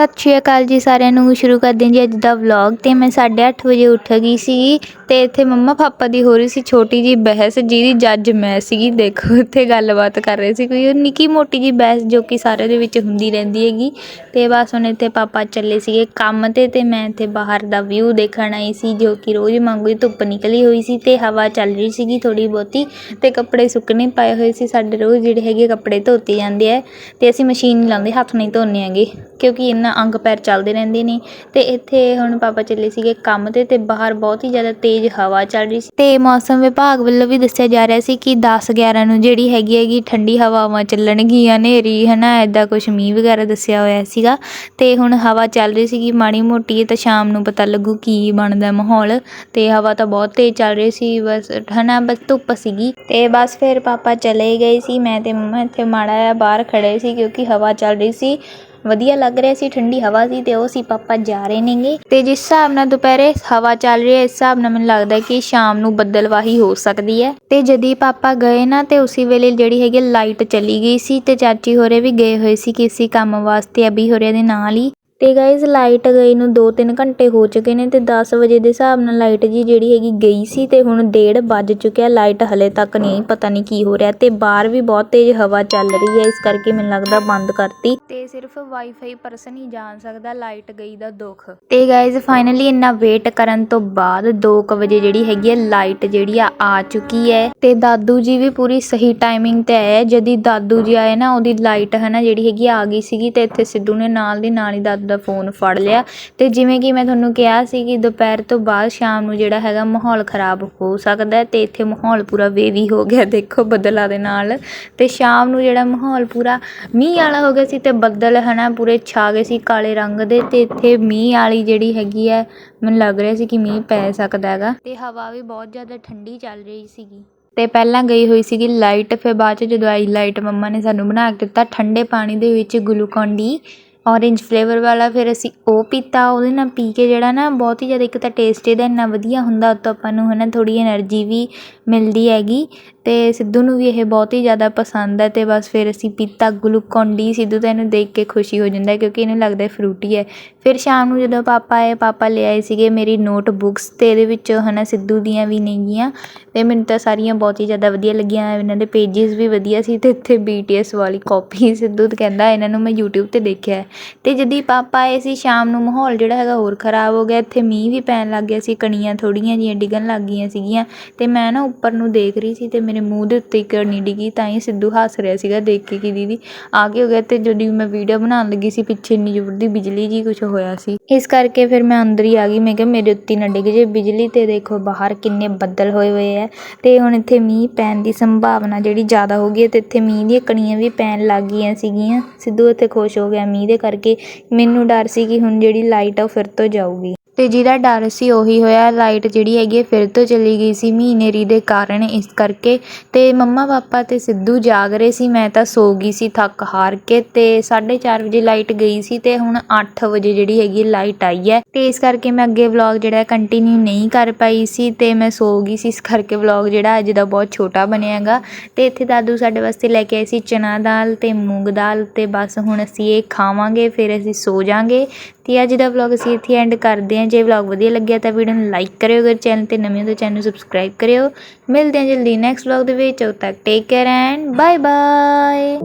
ਸਤਿ ਸ਼੍ਰੀ ਅਕਾਲ ਜੀ ਸਾਰਿਆਂ ਨੂੰ। ਸ਼ੁਰੂ ਕਰਦੇ ਹਾਂ ਜੀ ਅੱਜ ਦਾ ਵਲੌਗ ਤੇ ਮੈਂ 8:30 ਵਜੇ ਉੱਠ ਗਈ ਸੀਗੀ ਤੇ ਇੱਥੇ ਮੰਮਾ ਪਾਪਾ ਦੀ ਹੋ ਰਹੀ ਸੀ ਛੋਟੀ ਜੀ ਬਹਿਸ ਜਿਹਦੀ ਜੱਜ ਮੈਂ ਸੀਗੀ। ਦੇਖੋ ਇੱਥੇ ਗੱਲਬਾਤ ਕਰ ਰਹੇ ਸੀ ਕੋਈ। ਨਿੱਕੀ ਮੋਟੀ ਜੀ ਬਹਿਸ ਜੋ ਕਿ ਸਾਰੇ ਦੇ ਵਿੱਚ ਹੁੰਦੀ ਰਹਿੰਦੀ ਹੈਗੀ। ਤੇ ਬਸ ਹੁਣ ਇੱਥੇ ਪਾਪਾ ਚੱਲੇ ਸੀਗੇ ਕੰਮ ਤੇ ਤੇ ਮੈਂ ਇੱਥੇ ਬਾਹਰ ਦਾ ਵਿਊ ਦੇਖਣ ਆਈ ਸੀ ਜੋ ਕਿ ਰੋਜ਼ ਵਾਂਗੂ ਹੀ ਧੁੱਪ ਨਿਕਲੀ ਹੋਈ ਸੀ ਤੇ ਹਵਾ ਚੱਲ ਰਹੀ ਸੀਗੀ ਥੋੜੀ ਬਹੁਤੀ ਤੇ ਕੱਪੜੇ ਸੁੱਕਣੇ ਪਏ ਹੋਏ ਸੀ। ਸਾਡੇ ਰੋਜ਼ ਜਿਹੜੇ ਹੈਗੇ ਕੱਪੜੇ ਧੋਤੇ ਜਾਂਦੇ ਆ ਤੇ ਅਸੀਂ ਮਸ਼ੀਨ ਲਾਉਂਦੇ, ਹੱਥ ਨਹੀਂ ਧੋਨੇ ਹੈਗੇ ਕਿਉਂਕਿ ਇਹਨਾਂ ਅੰਗ ਪੈਰ ਚੱਲਦੇ ਰਹਿੰਦੇ ਨੇ ਤੇ ਇੱਥੇ ਹੁਣ ਪਾਪਾ ਚੱਲੇ ਸੀਗੇ ਕੰਮ ਤੇ ਤੇ ਬਾਹਰ ਬਹੁਤ ਹੀ ਜ਼ਿਆਦਾ ਤੇਜ਼ ਹਵਾ ਚੱਲ ਰਹੀ ਸੀ। ਤੇ ਮੌਸਮ ਵਿਭਾਗ ਵੱਲੋਂ ਵੀ ਦੱਸਿਆ ਜਾ ਰਿਹਾ ਸੀ ਕਿ 10 11 ਨੂੰ ਜਿਹੜੀ ਹੈਗੀ ਹੈਗੀ ਠੰਡੀ ਹਵਾਵਾਂ ਚੱਲਣਗੀਆਂ ਹਨੇਰੀ, ਹਨਾ ਐਦਾਂ ਕੁਝ ਮੀਂਹ ਵਗੈਰਾ ਦੱਸਿਆ ਹੋਇਆ ਸੀਗਾ। ਤੇ ਹੁਣ ਹਵਾ ਚੱਲ ਰਹੀ ਸੀਗੀ ਮਾੜੀ ਮੋਟੀ ਤਾਂ ਸ਼ਾਮ ਨੂੰ ਪਤਾ ਲੱਗੂ ਕੀ ਬਣਦਾ ਮਾਹੌਲ ਤੇ ਹਵਾ ਤਾਂ ਬਹੁਤ ਤੇਜ਼ ਚੱਲ ਰਹੀ ਸੀ, ਬਸ, ਹਨਾ, ਬਸ ਧੁੱਪ ਸੀਗੀ। ਤੇ ਬਸ ਫਿਰ ਪਾਪਾ ਚਲੇ ਗਏ ਸੀ, ਮੈਂ ਤੇ ਮੰਮਾ ਇੱਥੇ ਮਾੜਾ ਜਿਹਾ ਬਾਹਰ ਖੜੇ ਸੀ ਕਿਉਂਕਿ ਹਵਾ ਚੱਲ ਰਹੀ ਸੀ। ਵਧੀਆ ਲੱਗ ਰਿਹਾ ਸੀ, ਠੰਡੀ ਹਵਾ ਸੀ ਤੇ ਉਹ ਸੀ ਪਾਪਾ ਜਾ ਰਹੇ ਨੇਗੇ। ਤੇ ਜਿਸ ਹਿਸਾਬ ਨਾਲ ਦੁਪਹਿਰੇ ਹਵਾ ਚੱਲ ਰਹੀ ਹੈ, ਇਸ ਹਿਸਾਬ ਨਾਲ ਮੈਨੂੰ ਲੱਗਦਾ ਕਿ ਸ਼ਾਮ ਨੂੰ ਬੱਦਲਵਾਹੀ ਹੋ ਸਕਦੀ ਹੈ। ਤੇ ਜਦੀ ਪਾਪਾ ਗਏ ਨਾ, ਤੇ ਉਸੇ ਵੇਲੇ ਜਿਹੜੀ ਹੈਗੀ ਲਾਈਟ ਚਲੀ ਗਈ ਸੀ ਤੇ ਚਾਚੀ ਹੋਰੇ ਵੀ ਗਏ ਹੋਏ ਸੀ ਕਿਸੇ ਕੰਮ ਵਾਸਤੇ, ਅਭੀ ਹੋਰੇ ਦੇ ਨਾਲ ਹੀ। ਤੇ ਗਾਇਜ਼ ਲਾਈਟ ਗਈ ਨੂੰ 2-3 ਘੰਟੇ ਹੋ ਚੁੱਕੇ ਨੇ ਤੇ 10 ਵਜੇ ਦੇ ਹਿਸਾਬ ਨਾਲ ਲਾਈਟ ਜੀ ਜਿਹੜੀ ਹੈਗੀ ਗਈ ਸੀ ਤੇ ਹੁਣ 1:30 ਵੱਜ ਚੁੱਕਿਆ। ਲਾਈਟ ਹਲੇ ਤੱਕ ਨਹੀਂ, ਪਤਾ ਨਹੀਂ ਕੀ ਹੋ ਰਿਹਾ ਤੇ ਬਾਹਰ ਵੀ ਬਹੁਤ ਤੇਜ਼ ਹਵਾ ਚੱਲ ਰਹੀ ਹੈ, ਇਸ ਕਰਕੇ ਮੈਨੂੰ ਲੱਗਦਾ ਬੰਦ ਕਰਤੀ। ਤੇ ਸਿਰਫ ਵਾਈਫਾਈ ਪਰਸਨ ਹੀ ਜਾਣ ਸਕਦਾ ਲਾਈਟ ਗਈ ਦਾ ਦੁੱਖ। ਤੇ ਗਾਇਜ਼ ਫਾਈਨਲੀ ਇੰਨਾ ਵੇਟ ਕਰਨ ਤੋਂ ਬਾਅਦ 2:00 ਵਜੇ ਜਿਹੜੀ ਹੈਗੀ ਹੈ ਲਾਈਟ ਜਿਹੜੀ ਆ ਆ ਚੁੱਕੀ ਹੈ। ਤੇ ਦਾਦੂ ਜੀ ਵੀ ਪੂਰੀ ਸਹੀ ਟਾਈਮਿੰਗ ਤੇ ਆਏ ਜਦੀ ਦਾਦੂ ਜੀ ਆਏ ਨਾ, ਉਹਦੀ ਲਾਈਟ ਹੈ ਨਾ ਜਿਹੜੀ ਹੈਗੀ ਆ ਗਈ ਸੀਗੀ ਤੇ ਇੱਥੇ ਸਿੱਧੂ ਨੇ ਨਾਲ ਦੀ ਨਾਲ ਹੀ ਦਾਦੂ ਦਾ ਫੋਨ ਫੜ ਲਿਆ। ਤੇ ਜਿਵੇਂ ਕਿ ਮੈਂ ਤੁਹਾਨੂੰ ਕਿਹਾ ਸੀ ਕਿ ਦੁਪਹਿਰ ਤੋਂ ਬਾਅਦ ਸ਼ਾਮ ਨੂੰ ਜਿਹੜਾ ਹੈਗਾ ਮਾਹੌਲ ਖਰਾਬ ਹੋ ਸਕਦਾ ਹੈ ਤੇ ਇੱਥੇ ਮਾਹੌਲ ਪੂਰਾ ਵੇਵੀ ਹੋ ਗਿਆ, ਦੇਖੋ ਬੱਦਲਾਂ ਦੇ ਨਾਲ। ਤੇ ਸ਼ਾਮ ਨੂੰ ਜਿਹੜਾ ਮਾਹੌਲ ਪੂਰਾ ਮੀਂਹ ਵਾਲਾ ਹੋ ਗਿਆ ਸੀ ਤੇ ਬੱਦਲ ਹਨਾ ਪੂਰੇ ਛਾ ਗਏ ਸੀ ਕਾਲੇ ਰੰਗ ਦੇ ਤੇ ਇੱਥੇ ਮੀਂਹ ਵਾਲੀ ਜਿਹੜੀ ਹੈਗੀ ਹੈ, ਮੈਨੂੰ ਲੱਗ ਰਿਹਾ ਸੀ ਕਿ ਮੀਂਹ ਪੈ ਸਕਦਾ ਹੈਗਾ। ਤੇ ਹਵਾ ਵੀ ਬਹੁਤ ਜ਼ਿਆਦਾ ਠੰਡੀ ਚੱਲ ਰਹੀ ਸੀਗੀ। ਤੇ ਪਹਿਲਾਂ ਗਈ ਹੋਈ ਸੀਗੀ ਲਾਈਟ, ਫਿਰ ਬਾਅਦ ਚ ਜਦੋਂ ਆਈ ਲਾਈਟ ਮੰਮਾ ਨੇ ਸਾਨੂੰ ਬਣਾ ਕੇ ਦਿੱਤਾ, ਠੰਡੇ ਪਾਣੀ ਦੇ ਵਿੱਚ ਗਲੂਕੋਨ ਡੀ ਔਰੇਂਜ ਫਲੇਵਰ ਵਾਲਾ, ਫਿਰ ਅਸੀਂ ਉਹ ਪੀਤਾ, ਉਹਦੇ ਨਾਲ ਪੀ ਕੇ ਜਿਹੜਾ ਨਾ ਬਹੁਤ ਹੀ ਜ਼ਿਆਦਾ ਇੱਕ ਤਾਂ ਟੇਸਟ ਇਹਦਾ ਇੰਨਾ ਵਧੀਆ ਹੁੰਦਾ ਉਹ ਤੋਂ ਆਪਾਂ ਨੂੰ ਹੈ ਨਾ ਥੋੜ੍ਹੀ ਐਨਰਜੀ ਵੀ ਮਿਲਦੀ ਹੈਗੀ। ਅਤੇ ਸਿੱਧੂ ਨੂੰ ਵੀ ਇਹ ਬਹੁਤ ਹੀ ਜ਼ਿਆਦਾ ਪਸੰਦ ਹੈ ਅਤੇ ਬਸ ਫਿਰ ਅਸੀਂ ਪੀਤਾ ਗਲੂਕੋਨ ਡੀ, ਸਿੱਧੂ ਤਾਂ ਇਹਨੂੰ ਦੇਖ ਕੇ ਖੁਸ਼ੀ ਹੋ ਜਾਂਦਾ ਕਿਉਂਕਿ ਇਹਨੂੰ ਲੱਗਦਾ ਫਰੂਟੀ ਹੈ। ਫਿਰ ਸ਼ਾਮ ਨੂੰ ਜਦੋਂ ਪਾਪਾ ਆਏ, ਪਾਪਾ ਲੈ ਆਏ ਸੀਗੇ ਮੇਰੀ ਨੋਟ ਬੁੱਕਸ ਤੇ ਇਹਦੇ ਵਿੱਚ ਹੈ ਨਾ ਸਿੱਧੂ ਦੀਆਂ ਵੀ ਨੇਗੀਆਂ ਅਤੇ ਮੈਨੂੰ ਤਾਂ ਸਾਰੀਆਂ ਬਹੁਤ ਹੀ ਜ਼ਿਆਦਾ ਵਧੀਆ ਲੱਗੀਆਂ, ਇਹਨਾਂ ਦੇ ਪੇਜਿਸ ਵੀ ਵਧੀਆ ਸੀ ਤੇ ਇੱਥੇ ਐੱਸ ਵਾਲੀ ਕਾਪੀ ਸਿੱਧੂ ਕਹਿੰਦਾ ਇਹਨਾਂ ਨੂੰ ਮੈਂ ਯੂਟਿਊਬ ਤੇ ਦੇਖਿਆ ਅਤੇ ਜਦੀ ਪਾਪਾ ਆਏ ਸੀ, ਸ਼ਾਮ ਨੂੰ ਮਾਹੌਲ ਜਿਹੜਾ ਹੈਗਾ ਹੋਰ ਖਰਾਬ ਹੋ ਗਿਆ, ਇੱਥੇ ਮੀਂਹ ਵੀ ਪੈਣ ਲੱਗ ਗਿਆ ਸੀ, ਕਣੀਆਂ ਥੋੜ੍ਹੀਆਂ ਜਿਹੀਆਂ ਡਿੱਗਣ ਲੱਗ ਗਈਆਂ ਸੀਗੀਆਂ ਅਤੇ ਮੈਂ ਨਾ ਉੱਪਰ ਨੂੰ ਦੇਖ ਰਹੀ ਸੀ ਅਤੇ ਮੇਰੇ ਮੂੰਹ ਦੇ ਉੱਤੇ ਇੱਕ ਕਣੀ ਡਿੱਗੀ, ਤਾਂ ਹੀ ਸਿੱਧੂ ਹੱਸ ਰਿਹਾ ਸੀਗਾ ਦੇਖ ਕੇ ਕਿ ਦੀਦੀ ਆ ਕੀ ਹੋ ਗਿਆ ਅਤੇ ਜਦੋਂ ਮੈਂ ਵੀਡੀਓ ਬਣਾਉਣ ਲੱਗੀ ਸੀ, ਪਿੱਛੇ ਇੰਨੀ ਜ਼ੋਰ ਦੀ ਬਿਜਲੀ ਜੀ ਕੁਛ ਹੋਇਆ ਸੀ। ਇਸ ਕਰਕੇ ਫਿਰ ਮੈਂ ਅੰਦਰ ਹੀ ਆ ਗਈ, ਮੈਂ ਕਿਹਾ ਮੇਰੇ ਉੱਤੇ ਨਾ ਡਿੱਗ ਜੇ ਬਿਜਲੀ ਤੇ ਦੇਖੋ ਬਾਹਰ ਕਿੰਨੇ ਬੱਦਲ ਹੋਏ ਹੋਏ ਹੈ ਅਤੇ ਹੁਣ ਇੱਥੇ ਮੀਂਹ ਪੈਣ ਦੀ ਸੰਭਾਵਨਾ ਜਿਹੜੀ ਜ਼ਿਆਦਾ ਹੋ ਗਈ ਹੈ ਅਤੇ ਇੱਥੇ ਮੀਂਹ ਦੀਆਂ ਕਣੀਆਂ ਵੀ ਪੈਣ ਲੱਗ ਗਈਆਂ ਸੀਗੀਆਂ। ਸਿੱਧੂ ਇੱਥੇ ਖੁਸ਼ ਹੋ ਗਿਆ ਮੀਂਹ ਦੇ ਕਰਕੇ। ਮੈਨੂੰ ਡਰ ਸੀ ਕਿ ਹੁਣ ਜਿਹੜੀ ਲਾਈਟ ਆ ਉਹ ਫਿਰ ਤੋਂ ਜਾਊਗੀ। ਅਤੇ ਜਿਹਦਾ ਡਰ ਸੀ ਉਹੀ ਹੋਇਆ। ਲਾਈਟ ਜਿਹੜੀ ਹੈਗੀ ਹੈ ਫਿਰ ਤੋਂ ਚਲੀ ਗਈ ਸੀ। ਮਹੀਨੇਰੀ ਦੇ ਕਾਰਨ ਇਸ ਕਰਕੇ ਅਤੇ ਮੰਮਾ ਪਾਪਾ ਅਤੇ ਸਿੱਧੂ ਜਾਗ ਰਹੇ ਸੀ। ਮੈਂ ਤਾਂ ਸੋ ਗਈ ਸੀ ਥੱਕ ਹਾਰ ਕੇ ਅਤੇ ਸਾਢੇ ਚਾਰ ਵਜੇ ਲਾਈਟ ਗਈ ਸੀ ਅਤੇ ਹੁਣ ਅੱਠ ਵਜੇ ਜਿਹੜੀ ਹੈਗੀ ਲਾਈਟ ਆਈ ਹੈ। ਅਤੇ ਇਸ ਕਰਕੇ ਮੈਂ ਅੱਗੇ ਵਲੌਗ ਜਿਹੜਾ ਕੰਟੀਨਿਊ ਨਹੀਂ ਕਰ ਪਾਈ ਸੀ ਅਤੇ ਮੈਂ ਸੋ ਗਈ ਸੀ। ਇਸ ਕਰਕੇ ਵਲੌਗ ਜਿਹੜਾ ਅੱਜ ਦਾ ਬਹੁਤ ਛੋਟਾ ਬਣਿਆ ਬਣਿਆਗਾ। ਅਤੇ ਇੱਥੇ ਦਾਦੂ ਸਾਡੇ ਵਾਸਤੇ ਲੈ ਕੇ ਆਏ ਸੀ ਚਨਾ ਦਾਲ ਅਤੇ ਮੂੰਗ ਦਾਲ ਅਤੇ ਬਸ ਹੁਣ ਅਸੀਂ ਇਹ ਖਾਵਾਂਗੇ, ਫਿਰ ਅਸੀਂ ਸੋ ਜਾਾਂਗੇ। ਅਤੇ ਅੱਜ ਦਾ ਵਲੌਗ ਅਸੀਂ ਇੱਥੇ ਐਂਡ ਕਰਦੇ ਹਾਂ। ਜੇ ਵਲੌਗ ਵਧੀਆ ਲੱਗਿਆ ਤਾਂ ਵੀਡੀਓ ਨੂੰ ਲਾਈਕ ਕਰਿਓ ਅਗਰ ਚੈਨਲ ਤੇ ਨਵੇਂ ਹੋ ਤਾਂ ਚੈਨਲ ਨੂੰ ਸਬਸਕ੍ਰਾਈਬ ਕਰਿਓ। ਮਿਲਦੇ ਹਾਂ ਜਲਦੀ ਨੈਕਸਟ ਵਲੌਗ ਦੇ ਵਿੱਚ। ਉਦੋਂ ਤੱਕ take care and bye bye